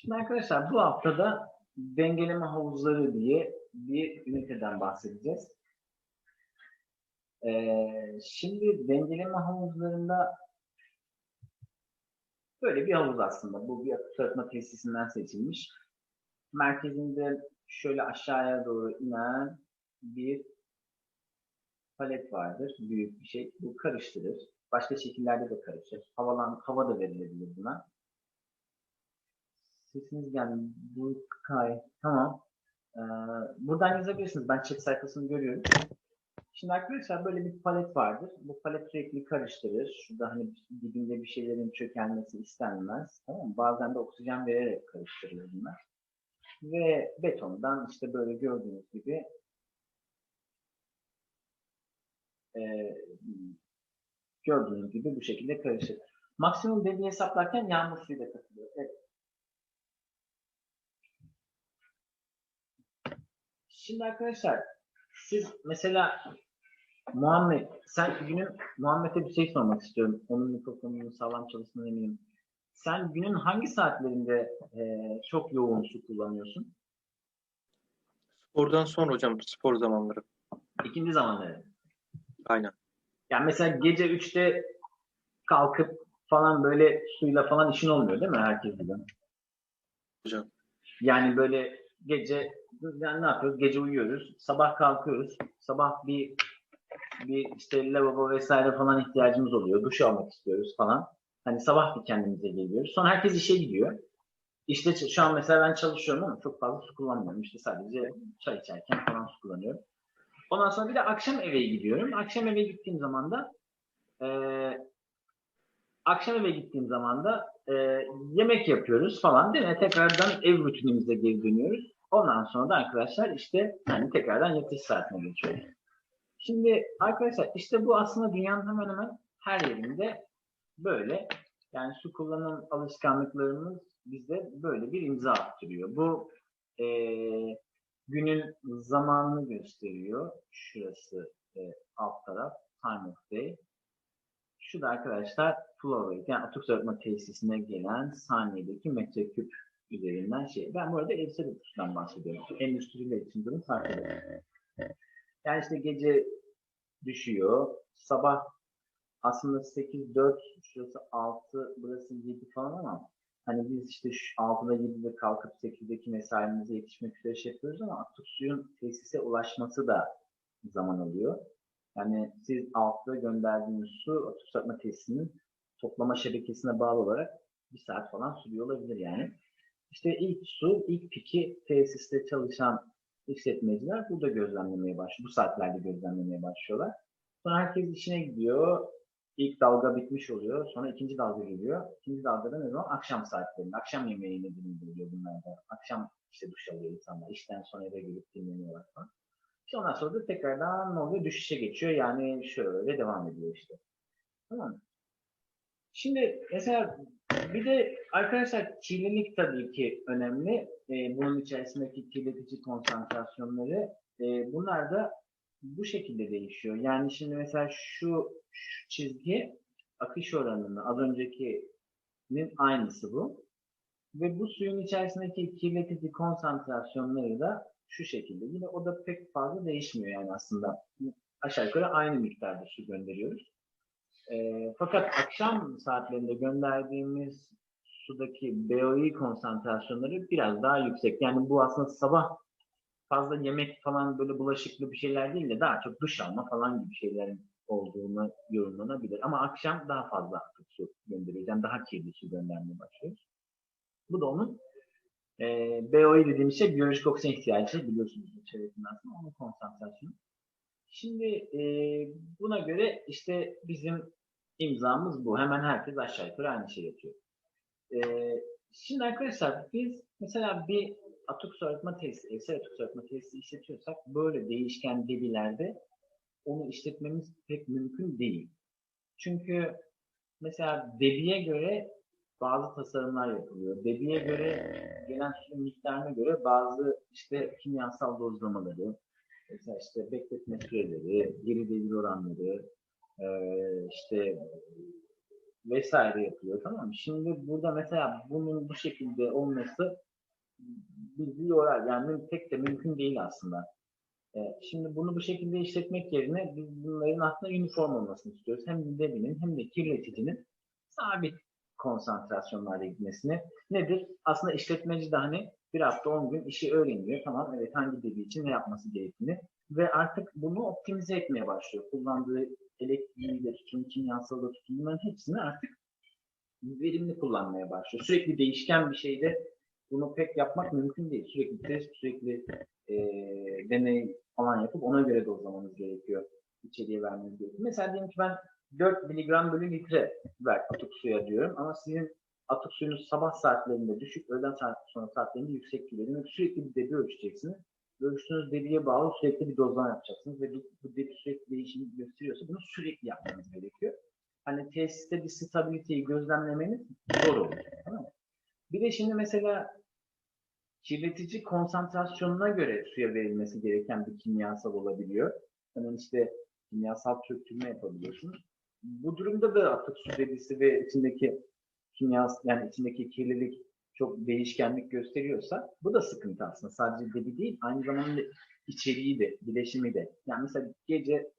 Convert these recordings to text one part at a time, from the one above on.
Şimdi arkadaşlar bu haftada dengeleme havuzları diye bir üniteden bahsedeceğiz. Ee, şimdi dengeleme havuzlarında böyle bir havuz aslında. Bu bir akut arıtma tesisinden seçilmiş. Merkezinde şöyle aşağıya doğru inen bir palet vardır. Büyük bir şey. Bu karıştırır. Başka şekillerde de karışır. Havalan, hava da verilebilir buna. Sesiniz geldi. Bu kay. Tamam. Ee, buradan yazabilirsiniz. Ben chat sayfasını görüyorum. Şimdi arkadaşlar böyle bir palet vardır. Bu palet sürekli karıştırır. Şurada hani dibinde bir şeylerin çökelmesi istenmez. Tamam mı? Bazen de oksijen vererek karıştırılır bunlar. Ve betondan işte böyle gördüğünüz gibi e, gördüğünüz gibi bu şekilde karışır. Maksimum debi hesaplarken yağmur suyu da katılıyor. Evet. Şimdi arkadaşlar siz mesela Muhammed, sen günün Muhammed'e bir şey sormak istiyorum. Onun mikrofonunun sağlam çalıştığına eminim. Sen günün hangi saatlerinde e, çok yoğun su kullanıyorsun? Spordan sonra hocam spor zamanları. İkinci zamanları. Aynen. Yani mesela gece 3'te kalkıp falan böyle suyla falan işin olmuyor değil mi herkes gibi? Hocam. Yani böyle gece yani ne yapıyoruz? Gece uyuyoruz. Sabah kalkıyoruz. Sabah bir bir işte lavabo vesaire falan ihtiyacımız oluyor. Duş almak istiyoruz falan. Hani sabah bir kendimize geliyoruz. Sonra herkes işe gidiyor. İşte şu an mesela ben çalışıyorum ama çok fazla su kullanmıyorum. İşte sadece çay içerken falan su kullanıyorum. Ondan sonra bir de akşam eve gidiyorum. Akşam eve gittiğim zaman da e, akşam eve gittiğim zaman da e, yemek yapıyoruz falan değil mi? Tekrardan ev rutinimize geri dönüyoruz. Ondan sonra da arkadaşlar işte yani tekrardan yatış saatine geçiyoruz. Şimdi arkadaşlar işte bu aslında dünyanın hemen hemen her yerinde böyle. Yani su kullanım alışkanlıklarımız bizde böyle bir imza attırıyor. Bu e, günün zamanını gösteriyor. Şurası e, alt taraf time of day. Şu da arkadaşlar flow rate yani atık arıtma tesisine gelen saniyedeki metreküp üzerinden şey. Ben bu arada evsel uçuştan bahsediyorum. Endüstriyle için durum farklı. Yani işte gece düşüyor. Sabah aslında 8, 4, şurası 6, burası 7 falan ama hani biz işte 6'da 7'de kalkıp 8'deki mesaimize yetişmek üzere şey yapıyoruz ama atık suyun tesise ulaşması da zaman alıyor. Yani siz 6'da gönderdiğiniz su atık satma tesisinin toplama şebekesine bağlı olarak bir saat falan sürüyor olabilir yani. İşte ilk su, ilk piki tesiste çalışan işletmeciler burada gözlemlemeye başlıyor. Bu saatlerde gözlemlemeye başlıyorlar. Sonra herkes işine gidiyor. İlk dalga bitmiş oluyor. Sonra ikinci dalga geliyor. İkinci dalgada ne zaman? Akşam saatlerinde. Akşam yemeği nedeniyle oluyor bunlarda. Akşam işte duş alıyor insanlar. İşten sonra eve gelip dinleniyorlar falan. İşte ondan sonra da tekrardan ne oluyor? Düşüşe geçiyor. Yani şöyle devam ediyor işte. Tamam mı? Şimdi mesela bir de arkadaşlar kirlilik tabii ki önemli. Ee, bunun içerisindeki kirletici konsantrasyonları e, bunlar da bu şekilde değişiyor. Yani şimdi mesela şu, şu çizgi akış oranının az öncekinin aynısı bu. Ve bu suyun içerisindeki kirletici konsantrasyonları da şu şekilde. Yine o da pek fazla değişmiyor yani aslında. Aşağı yukarı aynı miktarda su gönderiyoruz. E, fakat akşam saatlerinde gönderdiğimiz sudaki BOI konsantrasyonları biraz daha yüksek. Yani bu aslında sabah fazla yemek falan böyle bulaşıklı bir şeyler değil de daha çok duş alma falan gibi şeylerin olduğunu yorumlanabilir. Ama akşam daha fazla artık su gönderiyoruz. Daha kirli su göndermeye başlıyoruz. Bu da onun e, BOI dediğimiz şey biyolojik oksijen ihtiyacı biliyorsunuz bu çevresinin aslında onun konsantrasyonu. Şimdi e, buna göre işte bizim imzamız bu. Hemen herkes aşağı yukarı aynı şey yapıyor. E, şimdi arkadaşlar biz mesela bir atık su arıtma tesisi, evsel atık su arıtma tesisi işletiyorsak böyle değişken debilerde onu işletmemiz pek mümkün değil. Çünkü mesela debiye göre bazı tasarımlar yapılıyor. Debiye göre gelen suyun miktarına göre bazı işte kimyasal dozlamaları, mesela işte bekletme süreleri, geri devir oranları, işte vesaire yapıyor tamam mı? Şimdi burada mesela bunun bu şekilde olması bizi yorar. Yani pek de mümkün değil aslında. Ee, şimdi bunu bu şekilde işletmek yerine biz bunların aslında uniform olmasını istiyoruz. Hem debinin hem de kirleticinin sabit konsantrasyonlarda gitmesini. Nedir? Aslında işletmeci de hani bir hafta 10 gün işi öğreniyor. Tamam evet hangi debi için ne yapması gerektiğini ve artık bunu optimize etmeye başlıyor. Kullandığı elektriği de tutun, kimyasal da tutun bunların hepsini artık verimli kullanmaya başlıyor. Sürekli değişken bir şeyde bunu pek yapmak mümkün değil. Sürekli test, sürekli e, deney falan yapıp ona göre dozlamanız gerekiyor. İçeriye vermeniz gerekiyor. Mesela diyelim ki ben 4 miligram bölü litre ver atık suya diyorum ama sizin atık suyunuz sabah saatlerinde düşük, öğleden saat sonra saatlerinde yüksek geliyor. Demek sürekli bir debi ölçeceksiniz. Ölçtüğünüz debiye bağlı sürekli bir dozlama yapacaksınız ve bu, bu debi sürekli değişim gösteriyorsa bunu sürekli yapmanız gerekiyor. Hani tesiste bir stabiliteyi gözlemlemeniz zor olur. Bir de şimdi mesela kirletici konsantrasyonuna göre suya verilmesi gereken bir kimyasal olabiliyor. Hani işte kimyasal çöktürme yapabiliyorsunuz. Bu durumda da atık su debisi ve içindeki kimyasal yani içindeki kirlilik çok değişkenlik gösteriyorsa bu da sıkıntı aslında. Sadece debi değil aynı zamanda içeriği de, bileşimi de. Yani mesela gece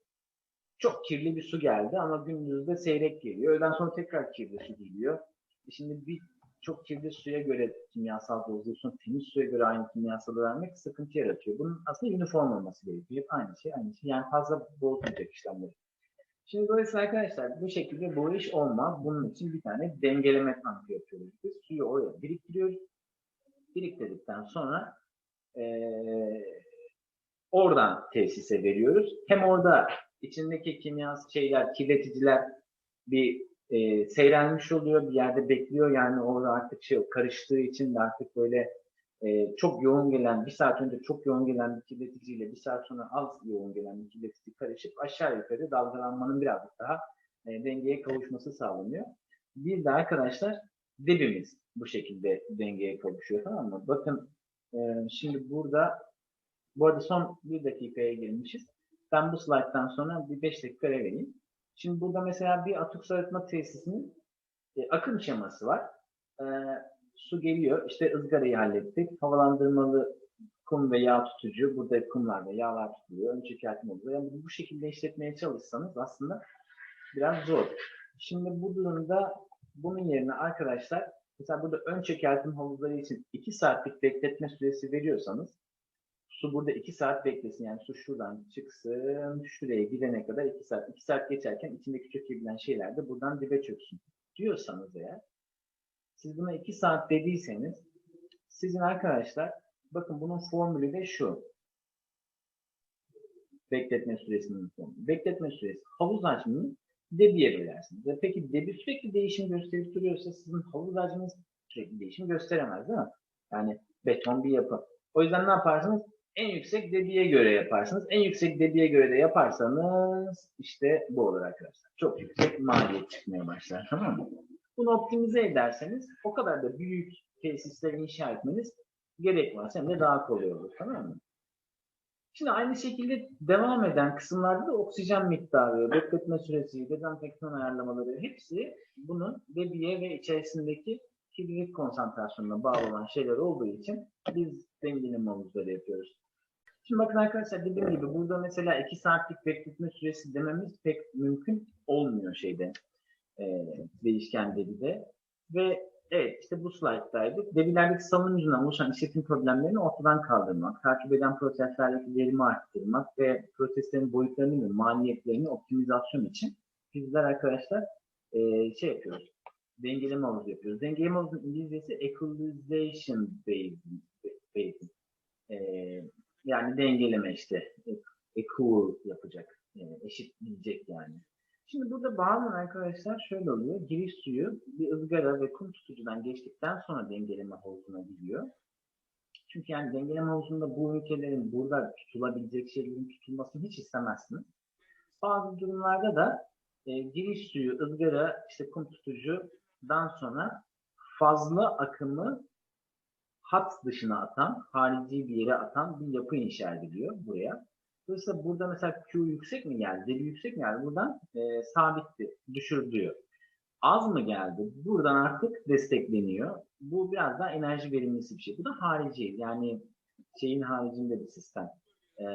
çok kirli bir su geldi ama gündüzde seyrek geliyor. Öğleden sonra tekrar kirli su geliyor. E Şimdi bir çok kirli suya göre kimyasal dozluyorsun, temiz suya göre aynı kimyasalı vermek sıkıntı yaratıyor. Bunun aslında uniform olması gerekiyor. Hep aynı şey, aynı şey. Yani fazla bozmayacak işlemleri. Şimdi dolayısıyla arkadaşlar bu şekilde bu iş olmaz. Bunun için bir tane dengeleme tankı yapıyoruz biz. Suyu oraya biriktiriyoruz. Biriktirdikten sonra eee, oradan tesise veriyoruz. Hem orada içindeki kimyasal şeyler, kirleticiler bir e, seyrelmiş oluyor, bir yerde bekliyor. Yani orada artık şey karıştığı için de artık böyle e, çok yoğun gelen, bir saat önce çok yoğun gelen bir kirleticiyle bir saat sonra az yoğun gelen bir kirletici karışıp aşağı yukarı dalgalanmanın birazcık daha e, dengeye kavuşması sağlanıyor. Bir de arkadaşlar debimiz bu şekilde dengeye kavuşuyor tamam mı? Bakın e, şimdi burada bu arada son bir dakikaya girmişiz. Ben bu slayttan sonra bir 5 dakika vereyim. Şimdi burada mesela bir atık su arıtma tesisinin e, akım şeması var. E, su geliyor. İşte ızgarayı hallettik. Havalandırmalı kum ve yağ tutucu. Burada kumlar ve yağlar tutuluyor. Ön çökertme oluyor. Yani bu şekilde işletmeye çalışsanız aslında biraz zor. Şimdi bu durumda bunun yerine arkadaşlar mesela burada ön çökertim havuzları için 2 saatlik bekletme süresi veriyorsanız su burada 2 saat beklesin. Yani su şuradan çıksın, şuraya gidene kadar 2 saat. 2 saat geçerken içindeki çökebilen şeyler de buradan dibe çöksün diyorsanız eğer siz buna 2 saat dediyseniz sizin arkadaşlar bakın bunun formülü de şu. Bekletme süresinin formülü. Bekletme süresi havuz hacmini debiye bölersiniz. Ve peki debi sürekli değişim gösterip duruyorsa sizin havuz hacminiz sürekli değişim gösteremez değil mi? Yani beton bir yapı. O yüzden ne yaparsınız? En yüksek debiye göre yaparsınız. En yüksek debiye göre de yaparsanız işte bu olur arkadaşlar. Çok yüksek maliyet çıkmaya başlar. Tamam mı? Bunu optimize ederseniz o kadar da büyük tesisler inşa etmeniz gerek varsa hem de daha kolay olur. Tamam mı? Şimdi aynı şekilde devam eden kısımlarda da oksijen miktarı, bekletme süresi, dezenfektan ayarlamaları hepsi bunun debiye ve içerisindeki kirlilik konsantrasyonuna bağlı olan şeyler olduğu için biz dengeleme havuzları yapıyoruz. Şimdi bakın arkadaşlar dediğim gibi burada mesela 2 saatlik bekletme süresi dememiz pek mümkün olmuyor şeyde e, değişken debide. Ve evet işte bu slayttaydık. Debilerdeki salınım yüzünden oluşan işletim problemlerini ortadan kaldırmak, takip eden proseslerdeki verimi arttırmak ve proseslerin boyutlarını ve maliyetlerini optimizasyon için bizler arkadaşlar e, şey yapıyoruz. Dengeleme havuzu yapıyoruz. Dengeleme havuzunun İngilizcesi equalization based. E, yani dengeleme işte. Equal yapacak. E, eşitleyecek yani. Şimdi burada bazen arkadaşlar şöyle oluyor. Giriş suyu bir ızgara ve kum tutucudan geçtikten sonra dengeleme havuzuna gidiyor. Çünkü yani dengeleme havuzunda bu ünitelerin burada tutulabilecek şeylerin tutulmasını hiç istemezsiniz. Bazı durumlarda da e, giriş suyu, ızgara, işte kum tutucudan sonra fazla akımı hat dışına atan, harici bir yere atan bir yapı inşa ediliyor buraya. Dolayısıyla burada mesela Q yüksek mi geldi, debi yüksek mi geldi? Buradan e, sabitti, düşürülüyor. az mı geldi? Buradan artık destekleniyor. Bu biraz daha enerji verimlisi bir şey. Bu da harici. Yani şeyin haricinde bir sistem. Ee,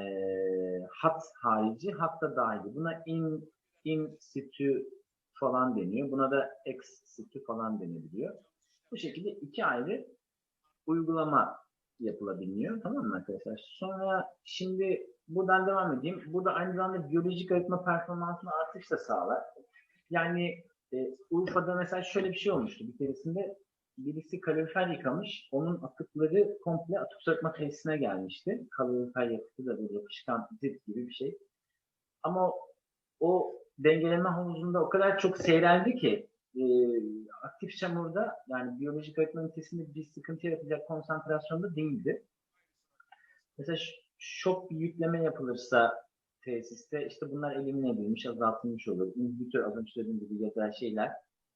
hat harici, hatta dahili. Buna in, in situ falan deniyor. Buna da ex situ falan denebiliyor. Bu şekilde iki ayrı uygulama yapılabiliyor. Tamam mı arkadaşlar? Sonra şimdi buradan devam edeyim. Burada aynı zamanda biyolojik arıtma performansını artış da sağlar. Yani e, Urfa'da mesela şöyle bir şey olmuştu. Bir keresinde birisi kalorifer yıkamış. Onun atıkları komple atık sökme tesisine gelmişti. Kalorifer yapısı da bir yapışkan zip gibi bir şey. Ama o dengeleme havuzunda o kadar çok seyreldi ki e, aktif çamurda yani biyolojik arıtma ünitesinde bir sıkıntı yaratacak konsantrasyonda değildi. Mesela şok bir yükleme yapılırsa tesiste işte bunlar elimine edilmiş, azaltılmış olur. İnhibitör az önce söylediğim gibi ya da şeyler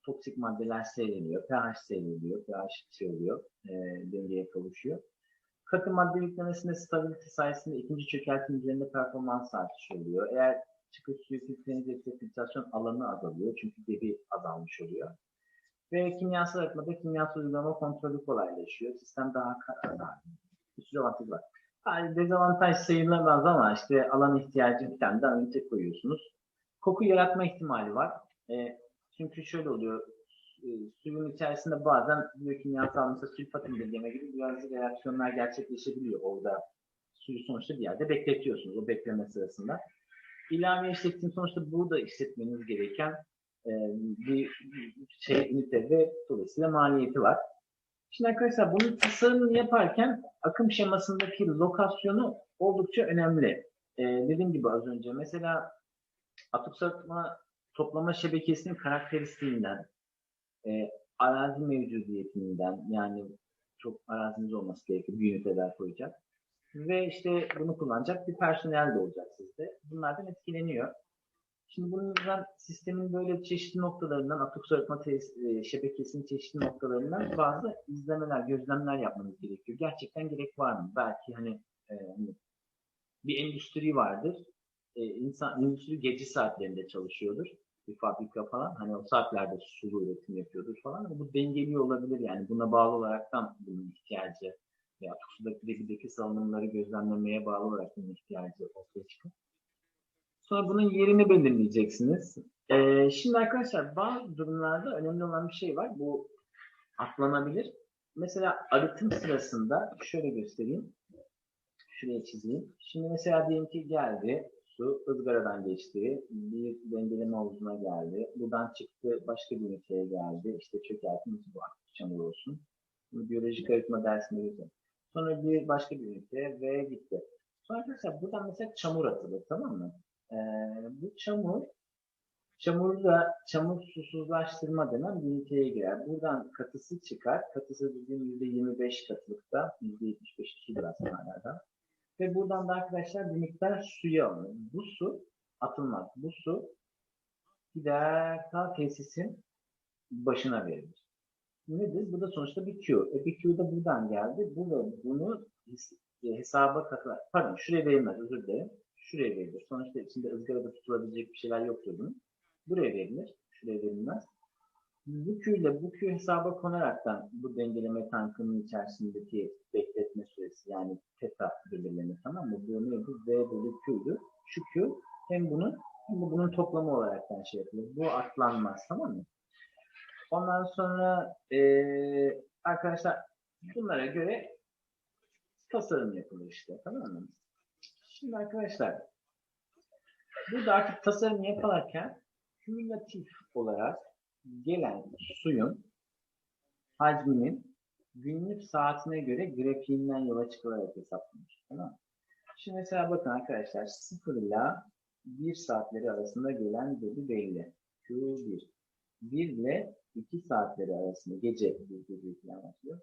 toksik maddeler seyreliyor, pH seyreliyor, pH şey oluyor, e, dengeye kavuşuyor. Katı madde yüklemesinde stabilite sayesinde ikinci çökeltim üzerinde performans artışı oluyor. Eğer çıkış suyu filtrenince filtrasyon alanı azalıyor çünkü debi azalmış oluyor. Ve kimyasal arıtmada kimyasal uygulama kontrolü kolaylaşıyor. Sistem daha daha bir sürü avantajı var. Yani dezavantaj sayılamaz ama işte alan ihtiyacı bir tane daha ünite koyuyorsunuz. Koku yaratma ihtimali var. E, çünkü şöyle oluyor. E, suyun içerisinde bazen biyokimyasal mesela sülfat indirgeme gibi biyolojik reaksiyonlar gerçekleşebiliyor orada. Suyu sonuçta bir yerde bekletiyorsunuz o bekleme sırasında. İlave işlettiğim sonuçta burada işletmeniz gereken e, bir şey ünite dolayısıyla maliyeti var. Şimdi arkadaşlar bunun tasarımını yaparken akım şemasındaki lokasyonu oldukça önemli. Ee, dediğim gibi az önce mesela atık sarıtma toplama şebekesinin karakteristiğinden, e, arazi mevcudiyetinden yani çok araziniz olması gerekiyor. Bir üniteler koyacak. Ve işte bunu kullanacak bir personel de olacak sizde. Bunlardan etkileniyor. Şimdi bunun yüzden sistemin böyle çeşitli noktalarından, atık soğutma tesis- e, şebekesinin çeşitli noktalarından bazı izlemeler, gözlemler yapmanız gerekiyor. Gerçekten gerek var mı? Belki hani, e, hani bir endüstri vardır. E, insan endüstri gece saatlerinde çalışıyordur. Bir fabrika falan. Hani o saatlerde sulu üretim yapıyordur falan. Ama bu dengeli olabilir yani. Buna bağlı olaraktan bunun ihtiyacı veya atık sudaki salınımları gözlemlemeye bağlı olarak bunun ihtiyacı ortaya çıkıyor. Sonra bunun yerini belirleyeceksiniz. Ee, şimdi arkadaşlar bazı durumlarda önemli olan bir şey var. Bu atlanabilir. Mesela arıtım sırasında şöyle göstereyim. Şuraya çizeyim. Şimdi mesela diyelim ki geldi. Su ızgaradan geçti. Bir dengeleme havuzuna geldi. Buradan çıktı başka bir üniteye geldi. İşte çökertimiz bu aktif çamur olsun. Bunu biyolojik arıtma dersinde geçelim. Sonra bir başka bir ünite ve gitti. Sonra arkadaşlar buradan mesela çamur atılır tamam mı? Ee, bu çamur çamurda çamur susuzlaştırma denen bir üniteye girer. Buradan katısı çıkar. Katısı bizim %25 katılıkta, %75 sudur aslında hala. Ve buradan da arkadaşlar bir miktar suyu alınır. Bu su atılmaz. Bu su gider ta tesisin başına verilir. Nedir? Bu da sonuçta bir Q. E bir Q da buradan geldi. Bu ve bunu hesaba katılar. Pardon şuraya verilmez özür dilerim şuraya verilir. Sonuçta içinde ızgarada tutulabilecek bir şeyler yoktur bunun. Buraya verilir. Şuraya verilmez. Bu Q ile bu Q hesaba konaraktan bu dengeleme tankının içerisindeki bekletme süresi yani teta belirlenir tamam mı? Bu neydi? V bölü Q'du. Şu Q hem bunun hem de bunun toplamı olaraktan şey yapılır. Bu atlanmaz tamam mı? Ondan sonra ee, arkadaşlar bunlara göre tasarım yapılır işte tamam mı? Şimdi arkadaşlar burada artık tasarım yaparken kümülatif olarak gelen suyun hacminin günlük saatine göre grafiğinden yola çıkılarak hesaplanır. Tamam Şimdi mesela bakın arkadaşlar 0 ile 1 saatleri arasında gelen dedi belli. Q1. 1 ile 2 saatleri arasında gece bir başlıyor.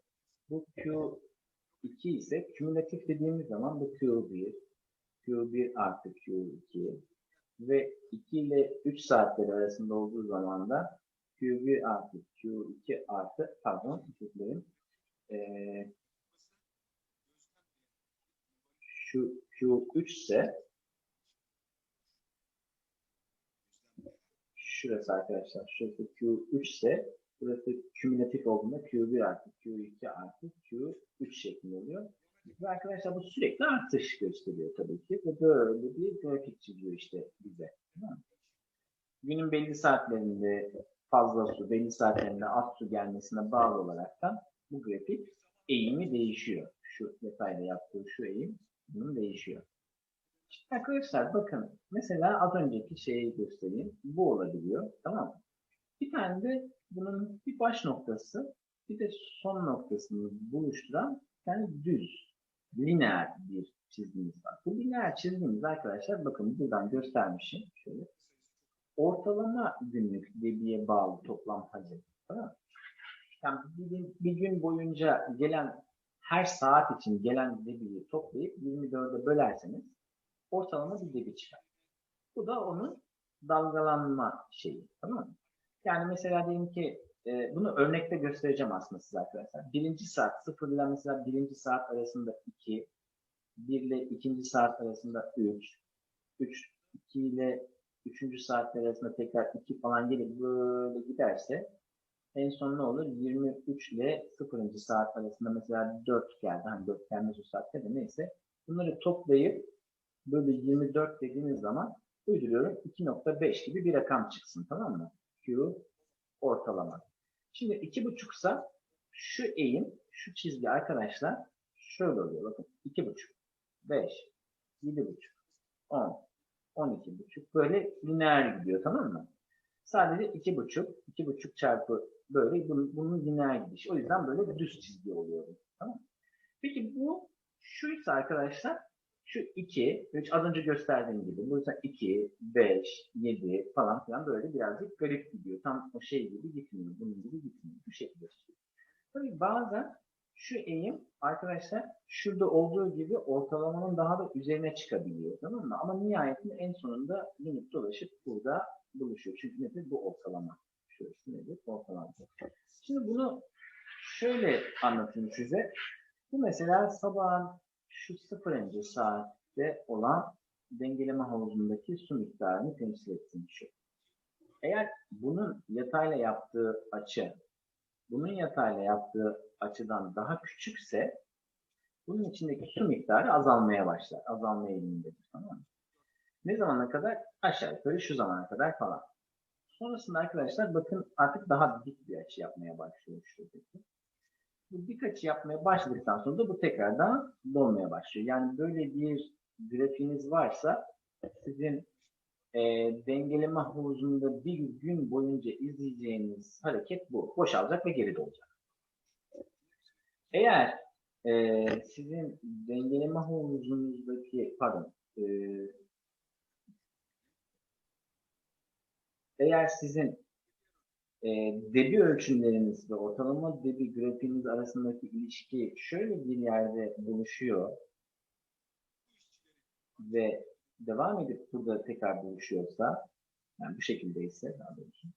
Bu Q2 ise kümülatif dediğimiz zaman bu Q1, Q1 artı Q2 ve 2 ile 3 saatleri arasında olduğu zaman da Q1 artı Q2 artı pardon özür ee, şu Q3 ise şurası arkadaşlar. Şurası Q3 ise burası kümülatif olduğunda Q1 artı Q2 artı Q3 şeklinde oluyor. Arkadaşlar bu sürekli artış gösteriyor tabii ki. Ve böyle bir grafik çiziyor işte bize. Günün belli saatlerinde fazla su, belli saatlerinde az su gelmesine bağlı olaraktan bu grafik eğimi değişiyor. Şu detayla yaptığı şu eğim bunun değişiyor. Şimdi arkadaşlar bakın mesela az önceki şeyi göstereyim. Bu olabiliyor. Tamam mı? Bir tane de bunun bir baş noktası bir de son noktasını buluşturan tane düz, lineer bir çizgimiz var. Bu lineer çizgimiz arkadaşlar bakın buradan göstermişim. Şöyle. Ortalama günlük debiye bağlı toplam hacim. Tamam? Yani bir gün, bir gün boyunca gelen her saat için gelen debiyi toplayıp 24'e bölerseniz ortalama bir debi çıkar. Bu da onun dalgalanma şeyi. Tamam mı? Yani mesela diyelim ki e, bunu örnekte göstereceğim aslında size arkadaşlar. Birinci saat, sıfır ile mesela birinci saat arasında 2, 1 ile ikinci saat arasında 3, 3, 2 ile üçüncü saatler arasında tekrar 2 falan gelip böyle giderse en son ne olur? 23 ile 0. saat arasında mesela 4 geldi. Hani 4 gelmez o saatte de neyse. Bunları toplayıp böyle 24 dediğiniz zaman uyduruyorum 2.5 gibi bir rakam çıksın tamam mı? Q ortalama. Şimdi 2.5 ise şu eğim, şu çizgi arkadaşlar şöyle oluyor. Bakın 2.5, 5, 7.5, 10, 12.5 böyle lineer gidiyor tamam mı? Sadece 2.5, 2.5 çarpı böyle bunun, bunun lineer gidişi. O yüzden böyle düz çizgi oluyor. Tamam? Peki bu şuysa arkadaşlar şu 2, 3 az önce gösterdiğim gibi. Bu yüzden 2, 5, 7 falan filan böyle birazcık garip gidiyor. Tam o şey gibi gitmiyor. Bunun gibi gitmiyor. Bu şekilde. Tabii bazen şu eğim arkadaşlar şurada olduğu gibi ortalamanın daha da üzerine çıkabiliyor. Tamam mı? Ama nihayetinde en sonunda limit dolaşıp burada buluşuyor. Çünkü nedir? Bu ortalama. Şurası nedir? Ortalama. Şimdi bunu şöyle anlatayım size. Bu mesela sabahın şu sıfırıncı saatte olan dengeleme havuzundaki su miktarını temsil ettiğini düşün. Eğer bunun yatayla yaptığı açı, bunun yatayla yaptığı açıdan daha küçükse bunun içindeki su miktarı azalmaya başlar. Azalma eğilimindedir. Tamam mı? Ne zamana kadar? Aşağı yukarı şu zamana kadar falan. Sonrasında arkadaşlar bakın artık daha dik bir açı yapmaya başlıyor şuradaki. Açı yapmaya başladıktan sonra da bu tekrardan dolmaya başlıyor. Yani böyle bir grafiğiniz varsa sizin e, dengeleme havuzunda bir gün boyunca izleyeceğiniz hareket bu. Boşalacak ve geri dolacak. Eğer e, sizin dengeleme havuzunuzdaki pardon e, eğer sizin e, debi ölçümleriniz ve ortalama debi grafiğiniz arasındaki ilişki şöyle bir yerde buluşuyor ve devam edip burada tekrar buluşuyorsa yani bu şekildeyse daha doğrusu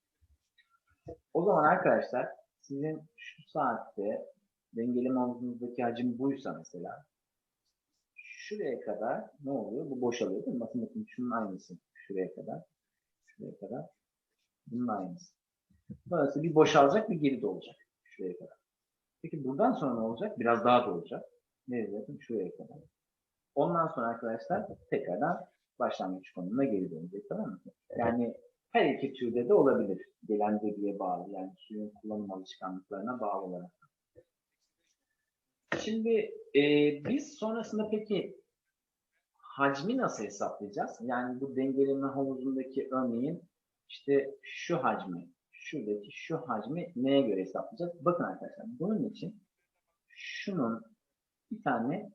o zaman arkadaşlar sizin şu saatte dengeleme havuzunuzdaki hacim buysa mesela şuraya kadar ne oluyor? Bu boşalıyor değil mi? Bakın bakın şunun aynısı. Şuraya kadar. Şuraya kadar. Bunun aynısı. Burası bir boşalacak bir geri dolacak. Şuraya kadar. Peki buradan sonra ne olacak? Biraz daha dolacak. Nereye yakın? Şuraya kadar. Ondan sonra arkadaşlar tekrardan başlangıç konumuna geri dönecek. Tamam mı? Yani her iki türde de olabilir. Gelen debiye bağlı. Yani suyun kullanım alışkanlıklarına bağlı olarak. Şimdi e, biz sonrasında peki hacmi nasıl hesaplayacağız? Yani bu dengeleme havuzundaki örneğin işte şu hacmi, şuradaki şu hacmi neye göre hesaplayacağız? Bakın arkadaşlar bunun için şunun bir tane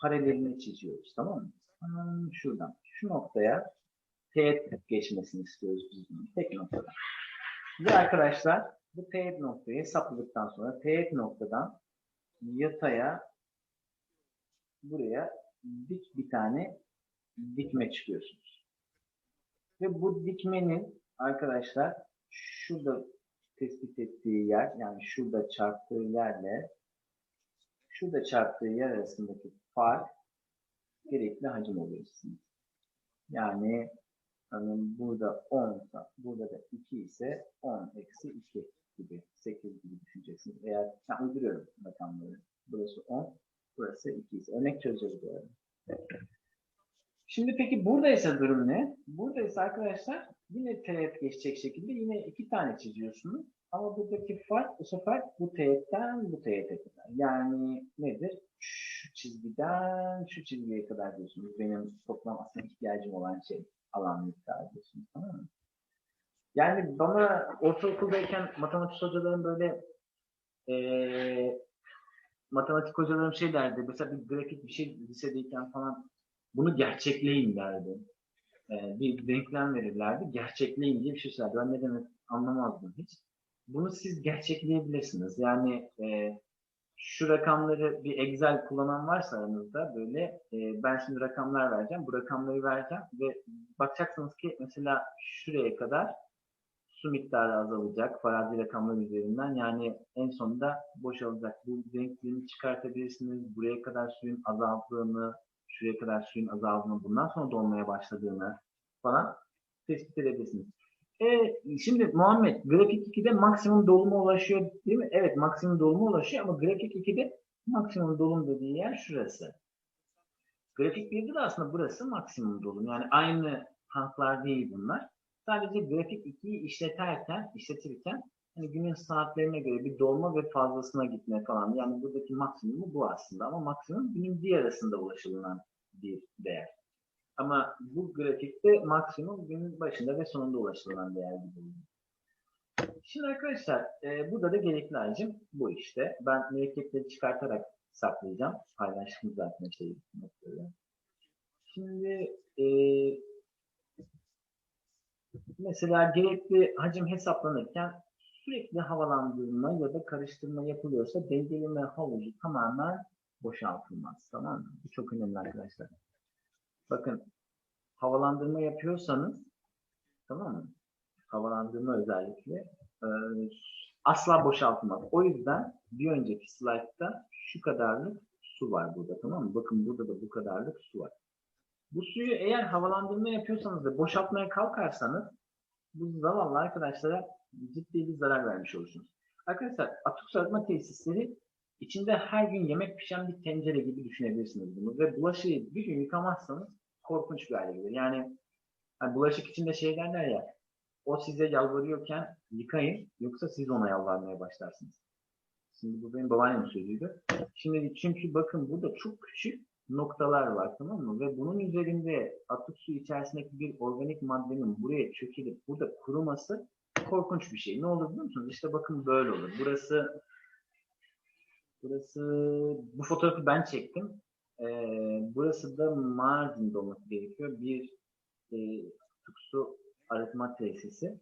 paralelini çiziyoruz tamam mı? Hmm, Şuradan şu noktaya teğet geçmesini istiyoruz biz bunun tek noktada. Ve arkadaşlar bu teğet noktayı hesapladıktan sonra teğet noktadan yataya buraya dik bir tane dikme çıkıyorsunuz. Ve bu dikmenin arkadaşlar şurada tespit ettiği yer yani şurada çarptığı yerle şurada çarptığı yer arasındaki fark gerekli hacim oluyor sizin. Yani Örneğin burada 10 ise, burada da 2 ise 10 eksi 2 gibi, 8 gibi düşüneceksiniz. Eğer ben uyduruyorum rakamları. Burası 10, burası 2 ise. Örnek çözeceğiz bu arada. Şimdi peki burada ise durum ne? Burada ise arkadaşlar yine teğet geçecek şekilde yine iki tane çiziyorsunuz. Ama buradaki fark bu sefer bu teğetten bu teğete kadar. Yani nedir? Şu çizgiden şu çizgiye kadar diyorsunuz. Benim toplam aslında ihtiyacım olan şey alan miktarı diyorsunuz. Tamam mı? Yani bana ortaokuldayken matematik hocalarım böyle eee matematik hocalarım şey derdi. Mesela bir grafik bir şey lisedeyken falan bunu gerçekleyin derdi. Ee, bir denklem verirlerdi. Gerçekleyin diye bir şey söylerdi. Ben ne demek anlamazdım hiç. Bunu siz gerçekleyebilirsiniz. Yani e, şu rakamları bir Excel kullanan varsa aranızda böyle e, ben şimdi rakamlar vereceğim. Bu rakamları vereceğim ve bakacaksınız ki mesela şuraya kadar su miktarı azalacak farazi rakamlar üzerinden. Yani en sonunda boşalacak. Bu denklemi çıkartabilirsiniz. Buraya kadar suyun azaldığını, şuraya kadar suyun azaldığını, bundan sonra dolmaya başladığını falan tespit edebilirsiniz. E, şimdi Muhammed, grafik 2'de maksimum doluma ulaşıyor değil mi? Evet, maksimum doluma ulaşıyor ama grafik 2'de maksimum dolum dediği yer şurası. Grafik 1'de de aslında burası maksimum dolum. Yani aynı tanklar değil bunlar. Sadece grafik 2'yi işleterken, işletirken hani günün saatlerine göre bir dolma ve fazlasına gitme falan. Yani buradaki maksimumu bu aslında ama maksimum günün bir arasında ulaşılan bir değer. Ama bu grafikte maksimum günün başında ve sonunda ulaşılan değer gibi. Şimdi arkadaşlar e, burada da gerekli hacim bu işte. Ben mürekkepleri çıkartarak saklayacağım. Paylaştım zaten şeyi. Şimdi e, mesela gerekli hacim hesaplanırken sürekli havalandırma ya da karıştırma yapılıyorsa dengeleme havucu tamamen boşaltılmaz. Tamam mı? Bu çok önemli arkadaşlar. Bakın havalandırma yapıyorsanız tamam mı? Havalandırma özellikle e, asla boşaltılmaz. O yüzden bir önceki slaytta şu kadarlık su var burada tamam mı? Bakın burada da bu kadarlık su var. Bu suyu eğer havalandırma yapıyorsanız ve boşaltmaya kalkarsanız bu zavallı arkadaşlara ciddi bir zarar vermiş olursunuz. Arkadaşlar atık su arıtma tesisleri içinde her gün yemek pişen bir tencere gibi düşünebilirsiniz bunu. Ve bulaşığı bir gün yıkamazsanız korkunç bir hale gelir. Yani hani bulaşık içinde şey derler ya o size yalvarıyorken yıkayın yoksa siz ona yalvarmaya başlarsınız. Şimdi bu benim babaannemin sözüydü. Şimdi çünkü bakın burada çok küçük noktalar var tamam mı? Ve bunun üzerinde atık su içerisindeki bir organik maddenin buraya çökülüp burada kuruması korkunç bir şey. Ne olur biliyor musunuz? İşte bakın böyle olur. Burası burası bu fotoğrafı ben çektim. Ee, burası da Mardin'de olması gerekiyor. Bir e, atık su arıtma tesisi.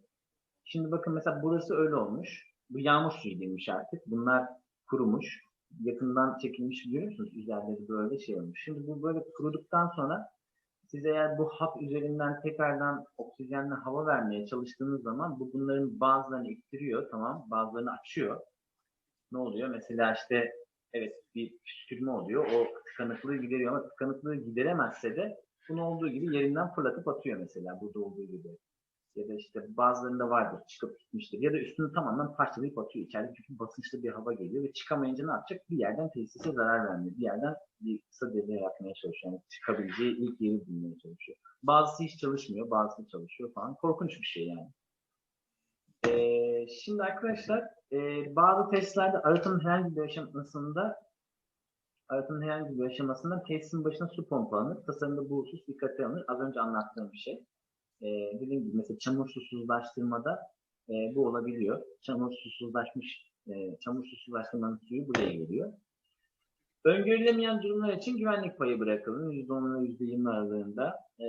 Şimdi bakın mesela burası öyle olmuş. Bu yağmur suyu demiş artık. Bunlar kurumuş. Yakından çekilmiş biliyor musunuz? Üzerleri böyle şey olmuş. Şimdi bu böyle kuruduktan sonra siz eğer bu hap üzerinden tekrardan oksijenli hava vermeye çalıştığınız zaman bu bunların bazılarını ittiriyor tamam bazılarını açıyor. Ne oluyor? Mesela işte evet bir püskürme oluyor. O tıkanıklığı gideriyor ama tıkanıklığı gideremezse de bunu olduğu gibi yerinden fırlatıp atıyor mesela burada olduğu gibi. Ya da işte bazılarında vardır çıkıp gitmiştir. Ya da üstünü tamamen parçalayıp atıyor içeride çünkü basınçlı bir hava geliyor ve çıkamayınca ne yapacak? Bir yerden tesise zarar vermiyor. Bir yerden bir kısa devre yapmaya çalışıyor. Yani çıkabileceği ilk yeri bulmaya çalışıyor. Bazısı hiç çalışmıyor, bazısı çalışıyor falan. Korkunç bir şey yani. Ee, şimdi arkadaşlar e, bazı testlerde arıtımın herhangi bir aşamasında arıtımın herhangi bir aşamasında tesisin başına su pompalanır. Tasarımda bu husus dikkate alınır. Az önce anlattığım bir şey. Ee, dediğim gibi mesela çamur susuzlaştırmada e, bu olabiliyor. Çamur susuzlaşmış, e, çamur susuzlaştırmanın suyu buraya geliyor. Öngörülemeyen durumlar için güvenlik payı bırakılın. %10 ile %20 aralığında. E,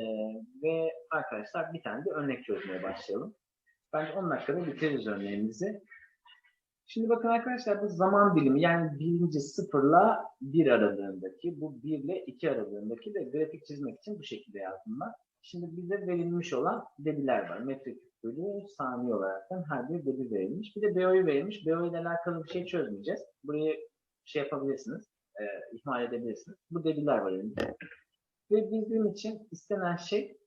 ve arkadaşlar bir tane de örnek çözmeye başlayalım. Bence 10 dakikada bitiririz örneğimizi. Şimdi bakın arkadaşlar bu zaman dilimi yani birinci sıfırla bir aralığındaki bu bir ile iki aralığındaki de grafik çizmek için bu şekilde yazdım ben. Şimdi bize verilmiş olan dediler var. Metreküp bölü saniye olaraktan her bir dedi verilmiş. Bir de BO'yu verilmiş. BO ile alakalı bir şey çözmeyeceğiz. Burayı şey yapabilirsiniz. E, ihmal edebilirsiniz. Bu dediler var elimizde. Ve bizim için istenen şey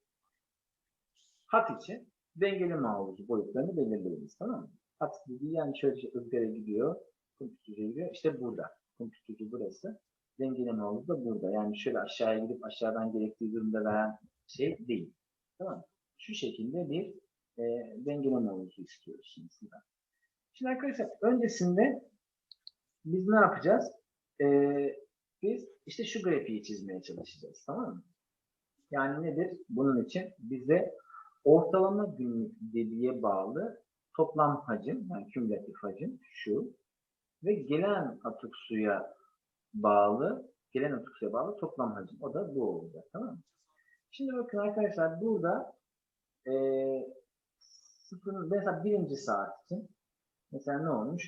hat için dengeleme havuzu boyutlarını belirleyiniz. Tamam mı? Hat dediği yani şöyle şey, ızgara gidiyor. Kum tutucuya gidiyor. İşte burada. Kum tutucu burası. Dengeleme havuzu da burada. Yani şöyle aşağıya gidip aşağıdan gerektiği durumda veren şey değil. Tamam mı? Şu şekilde bir e, dengeleme havuzu istiyoruz şimdi. Şimdi arkadaşlar öncesinde biz ne yapacağız? Ee, biz işte şu grafiği çizmeye çalışacağız. Tamam mı? Yani nedir? Bunun için bize ortalama günlük deliye bağlı toplam hacim, yani kümülatif hacim şu ve gelen atık suya bağlı, gelen atık suya bağlı toplam hacim. O da bu olacak. Tamam mı? Şimdi bakın arkadaşlar burada eee sıfır, mesela birinci saat için mesela ne olmuş?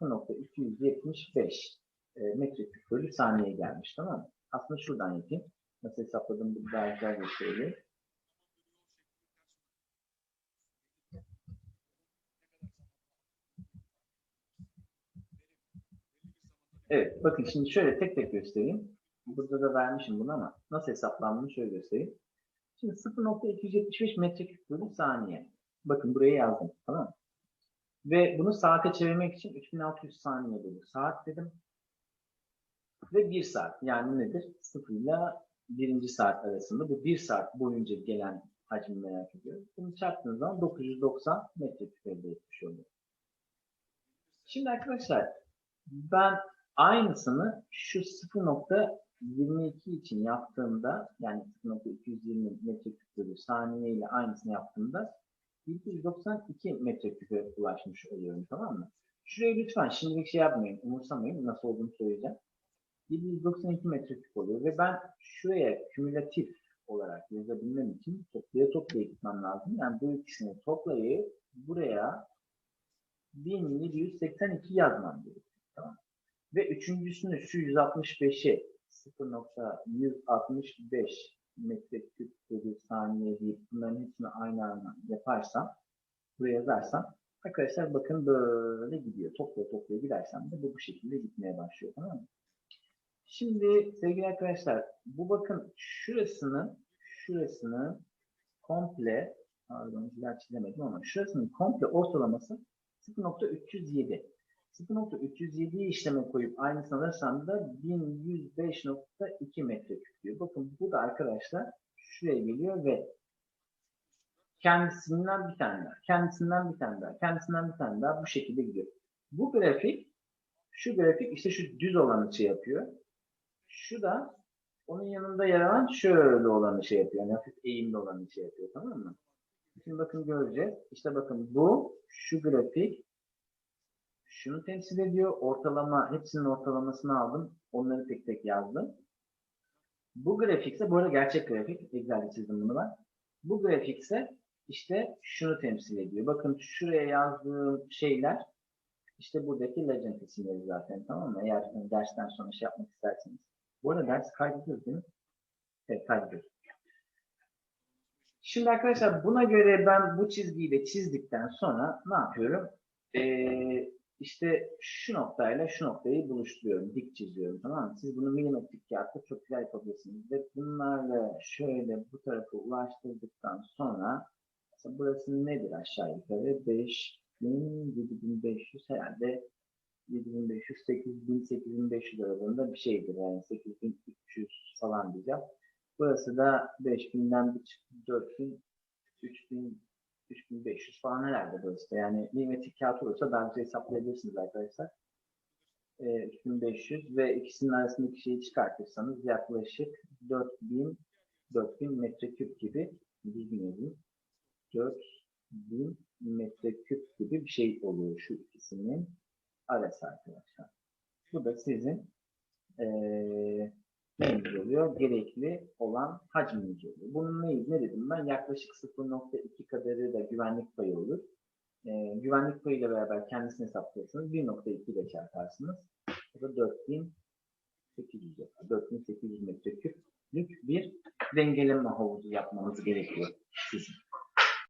0.275 e, metreküp bölü saniye gelmiş tamam mı? Aslında şuradan yapayım. Nasıl hesapladım bir daha güzel göstereyim. Evet bakın şimdi şöyle tek tek göstereyim. Burada da vermişim bunu ama nasıl hesaplandığını şöyle göstereyim. Şimdi 0.275 metreküp bölü saniye. Bakın buraya yazdım tamam mı? Ve bunu saate çevirmek için 3600 saniye bölü saat dedim. Ve 1 saat. Yani nedir? 0 ile 1. saat arasında bu 1 saat boyunca gelen hacmi merak ediyoruz. Bunu çarptığınız zaman 990 metreküp elde etmiş oluyor. Şimdi arkadaşlar ben aynısını şu 0.22 için yaptığımda yani 0.220 metreküp bölü saniye ile aynısını yaptığımda 792 metreküpe ulaşmış oluyorum tamam mı? Şuraya lütfen şimdilik şey yapmayın, umursamayın nasıl olduğunu söyleyeceğim. 792 metreküp oluyor ve ben şuraya kümülatif olarak yazabilmem için toplaya toplaya gitmem lazım. Yani bu ikisini toplayıp buraya 1782 yazmam gerekiyor. Tamam? Ve üçüncüsünü şu 165'i 0.165 metreküp bölü saniye deyip bunların hepsini aynı anda yaparsam, buraya yazarsam arkadaşlar bakın böyle gidiyor. Toplaya toplaya gidersem de bu bu şekilde gitmeye başlıyor. Tamam mı? Şimdi sevgili arkadaşlar bu bakın şurasının şurasının komple pardon çizemedim ama şurasının komple ortalaması 0.307. 0.307'yi işleme koyup aynısını alırsam da 1105.2 metreküp diyor. Bakın bu da arkadaşlar şuraya geliyor ve kendisinden bir tane daha, kendisinden bir tane daha, kendisinden bir tane daha bu şekilde gidiyor. Bu grafik, şu grafik işte şu düz olanı şey yapıyor. Şu da onun yanında yer alan şöyle olanı şey yapıyor. Yani hafif eğimli olanı şey yapıyor. Tamam mı? Şimdi bakın göreceğiz. İşte bakın bu, şu grafik şunu temsil ediyor. Ortalama, hepsinin ortalamasını aldım. Onları tek tek yazdım. Bu grafikse, bu arada gerçek grafik. Excel'de çizdim bunu ben. Bu grafikse işte şunu temsil ediyor. Bakın şuraya yazdığım şeyler işte buradaki legend isimleri zaten tamam mı? Eğer yani dersten sonra şey yapmak isterseniz. Bu arada ders kaydediyoruz değil mi? Evet kaydediyoruz. Şimdi arkadaşlar buna göre ben bu çizgiyi de çizdikten sonra ne yapıyorum? Ee, işte şu noktayla şu noktayı buluşturuyorum. Dik çiziyorum tamam mı? Siz bunu milimetrik kağıtta çok güzel yapabilirsiniz. Ve bunlarla şöyle bu tarafa ulaştırdıktan sonra mesela burası nedir aşağı yukarı? 5000, 7500 herhalde 7500, 8000, 8500 aralığında bir şeydir. Yani 8300 falan diyeceğim. Burası da 5000'den bir çıktı 4000, 3000, 3500 falan herhalde da. Yani milimetrik kağıt olursa daha güzel hesaplayabilirsiniz arkadaşlar. Ee, 3500 ve ikisinin arasındaki şeyi çıkartırsanız yaklaşık 4000 4000 metreküp gibi yazayım. 4000 metreküp gibi bir şey oluyor şu ikisinin arası arkadaşlar. Bu da sizin ee, neyiniz oluyor? Gerekli olan hacminiz oluyor. Bunun ne, ne dedim ben? Yaklaşık 0.2 kadarı da güvenlik payı olur. Ee, güvenlik payı ile beraber kendisini hesaplarsınız. 1.2 ile çarparsınız. O da 4800 yapar. 4800 metreküplük bir dengeleme havuzu yapmanız gerekiyor sizin.